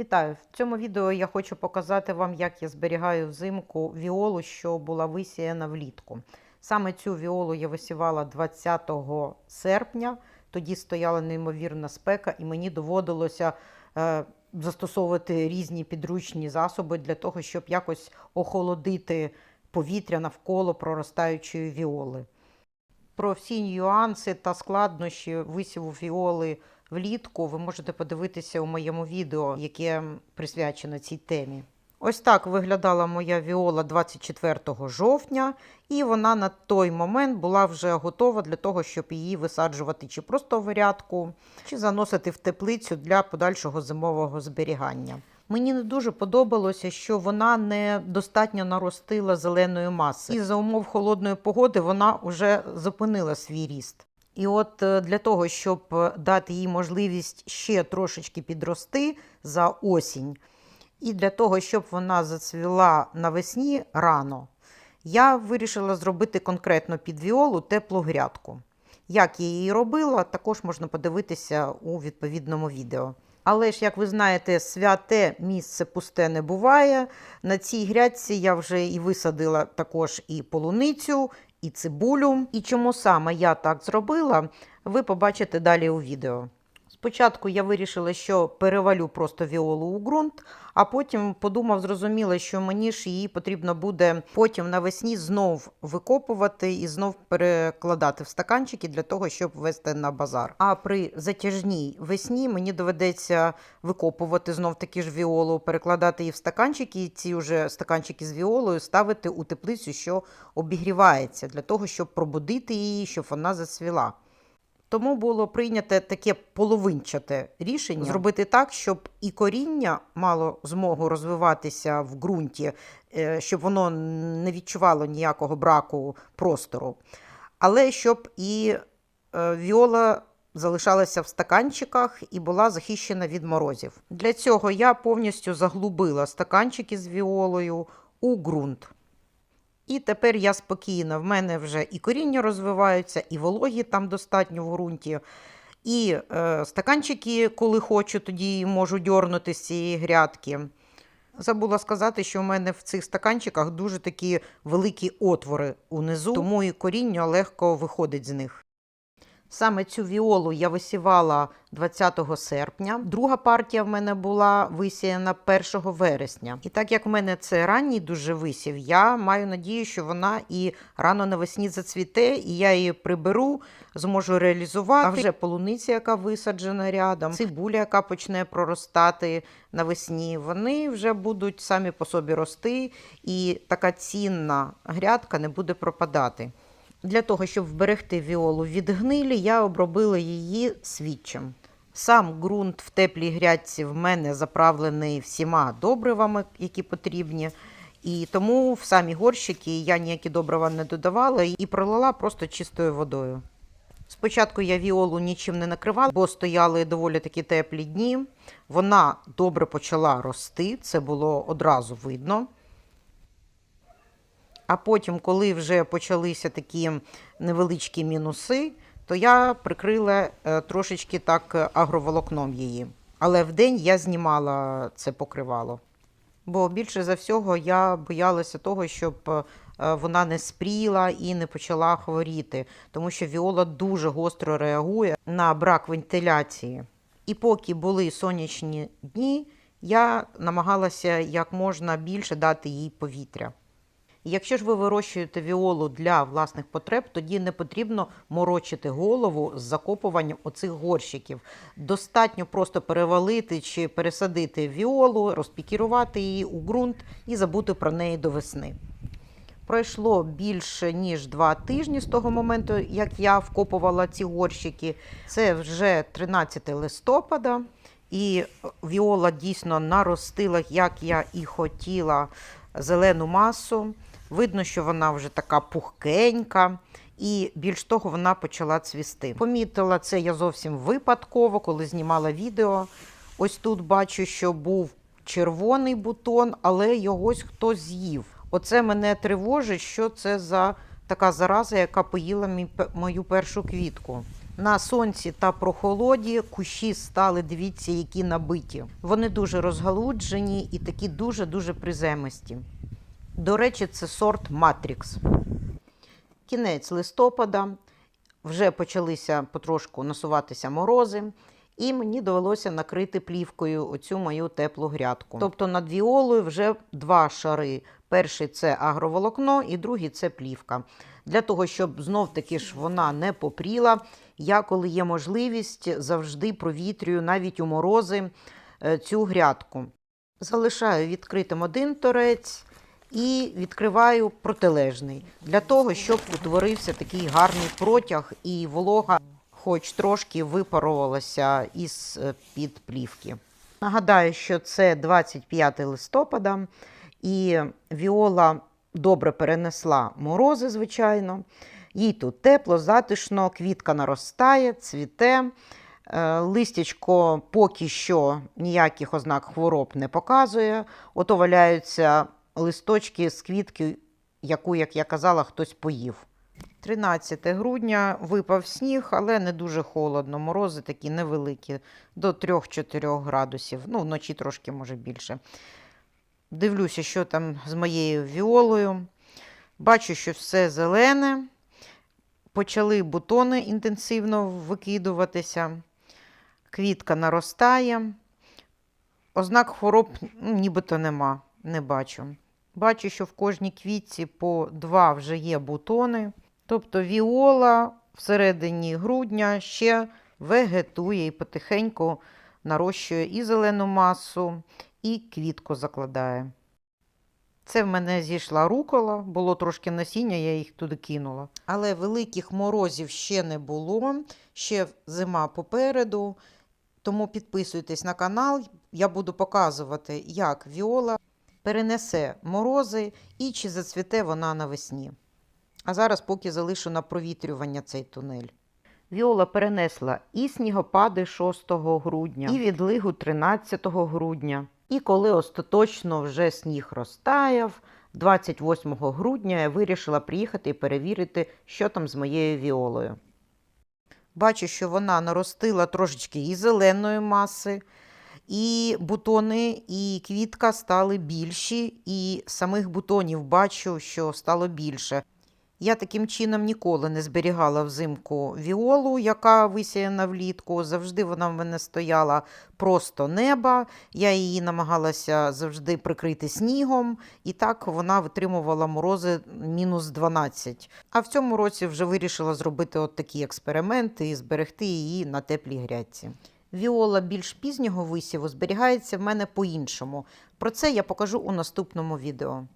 Вітаю! В цьому відео я хочу показати вам, як я зберігаю взимку віолу, що була висіяна влітку. Саме цю віолу я висівала 20 серпня. Тоді стояла неймовірна спека, і мені доводилося е, застосовувати різні підручні засоби для того, щоб якось охолодити повітря навколо проростаючої віоли. Про всі нюанси та складнощі висіву віоли влітку ви можете подивитися у моєму відео, яке присвячено цій темі. Ось так виглядала моя віола 24 жовтня, і вона на той момент була вже готова для того, щоб її висаджувати чи просто в рядку, чи заносити в теплицю для подальшого зимового зберігання. Мені не дуже подобалося, що вона не достатньо наростила зеленої маси. І за умов холодної погоди вона вже зупинила свій ріст. І от е, для того, щоб е, дати їй можливість ще трошечки підрости за осінь, і для того, щоб вона зацвіла навесні рано, я вирішила зробити конкретно під віолу теплу грядку. Як я її робила, також можна подивитися у відповідному відео. Але ж, як ви знаєте, святе місце пусте не буває. На цій грядці я вже і висадила також і полуницю, і цибулю. І чому саме я так зробила, ви побачите далі у відео. Спочатку я вирішила, що перевалю просто віолу у ґрунт, а потім подумав, зрозуміло, що мені ж її потрібно буде потім навесні знов викопувати і знов перекладати в стаканчики для того, щоб вести на базар. А при затяжній весні мені доведеться викопувати знов таки ж віолу, перекладати її в стаканчики, і ці вже стаканчики з віолою ставити у теплицю, що обігрівається, для того, щоб пробудити її, щоб вона засвіла. Тому було прийнято таке половинчате рішення зробити так, щоб і коріння мало змогу розвиватися в ґрунті, е, щоб воно не відчувало ніякого браку простору, але щоб і е, віола залишалася в стаканчиках і була захищена від морозів. Для цього я повністю заглубила стаканчики з віолою у ґрунт. І тепер я спокійна. В мене вже і коріння розвиваються, і вологі там достатньо в ґрунті. І е, стаканчики, коли хочу, тоді можу дьорнути з цієї грядки. Забула сказати, що в мене в цих стаканчиках дуже такі великі отвори унизу, тому і коріння легко виходить з них. Саме цю віолу я висівала 20 серпня. Друга партія в мене була висіяна 1 вересня. І так як в мене це ранній дуже висів, я маю надію, що вона і рано навесні зацвіте, і я її приберу, зможу реалізувати. А вже полуниця, яка висаджена рядом, цибуля, яка почне проростати навесні, вони вже будуть самі по собі рости, і така цінна грядка не буде пропадати. Для того, щоб вберегти віолу від гнилі, я обробила її свідчем. Сам ґрунт в теплій грядці в мене заправлений всіма добривами, які потрібні. І тому в самі горщики я ніякі добрива не додавала і пролила просто чистою водою. Спочатку я віолу нічим не накривала, бо стояли доволі такі теплі дні. Вона добре почала рости, це було одразу видно. А потім, коли вже почалися такі невеличкі мінуси, то я прикрила е, трошечки так агроволокном її. Але вдень я знімала це покривало. Бо більше за всього я боялася того, щоб е, вона не спріла і не почала хворіти, тому що віола дуже гостро реагує на брак вентиляції. І поки були сонячні дні, я намагалася як можна більше дати їй повітря. Якщо ж ви вирощуєте віолу для власних потреб, тоді не потрібно морочити голову з закопуванням оцих горщиків. Достатньо просто перевалити чи пересадити віолу, розпікірувати її у ґрунт і забути про неї до весни. Пройшло більше ніж два тижні з того моменту, як я вкопувала ці горщики. Це вже 13 листопада, і віола дійсно наростила, як я і хотіла, зелену масу. Видно, що вона вже така пухкенька, і більш того, вона почала цвісти. Помітила це я зовсім випадково, коли знімала відео. Ось тут бачу, що був червоний бутон, але йогось хтось з'їв. Оце мене тривожить, що це за така зараза, яка поїла мою першу квітку. На сонці та прохолоді кущі стали, дивіться, які набиті. Вони дуже розгалуджені і такі дуже-дуже приземисті. До речі, це сорт Матрікс. Кінець листопада, вже почалися потрошку насуватися морози, і мені довелося накрити плівкою оцю мою теплу грядку. Тобто над віолою вже два шари. Перший це агроволокно, і другий це плівка. Для того, щоб знов таки ж вона не попріла, я, коли є можливість, завжди провітрюю навіть у морози е, цю грядку. Залишаю відкритим один торець і відкриваю протилежний для того, щоб утворився такий гарний протяг і волога, хоч трошки випарувалася із е, під плівки. Нагадаю, що це 25 листопада, і Віола добре перенесла морози, звичайно. Їй тут тепло, затишно, квітка наростає, цвіте. Е, Листячко поки що ніяких ознак хвороб не показує. Ото валяються листочки з квітки, яку, як я казала, хтось поїв. 13 грудня випав сніг, але не дуже холодно. Морози такі невеликі, до 3-4 градусів. Ну, вночі трошки може більше. Дивлюся, що там з моєю віолою. Бачу, що все зелене. Почали бутони інтенсивно викидуватися. Квітка наростає. Ознак хвороб ну, нібито нема, не бачу. Бачу, що в кожній квітці по два вже є бутони. Тобто віола всередині грудня ще вегетує і потихеньку нарощує і зелену масу, і квітку закладає. Це в мене зійшла рукола, було трошки насіння, я їх туди кинула. Але великих морозів ще не було, ще зима попереду. Тому підписуйтесь на канал, я буду показувати, як віола перенесе морози і чи зацвіте вона навесні. А зараз поки залишу на провітрювання цей тунель. Віола перенесла і снігопади 6 грудня, і відлигу 13 грудня. І коли остаточно вже сніг розтаяв, 28 грудня я вирішила приїхати і перевірити, що там з моєю віолою. Бачу, що вона наростила трошечки і зеленої маси, і бутони, і квітка стали більші, і самих бутонів бачу, що стало більше. Я таким чином ніколи не зберігала взимку віолу, яка висіяна влітку. Завжди вона в мене стояла просто неба. Я її намагалася завжди прикрити снігом, і так вона витримувала морози мінус 12. А в цьому році вже вирішила зробити от такі експерименти і зберегти її на теплій грядці. Віола більш пізнього висіву зберігається в мене по-іншому. Про це я покажу у наступному відео.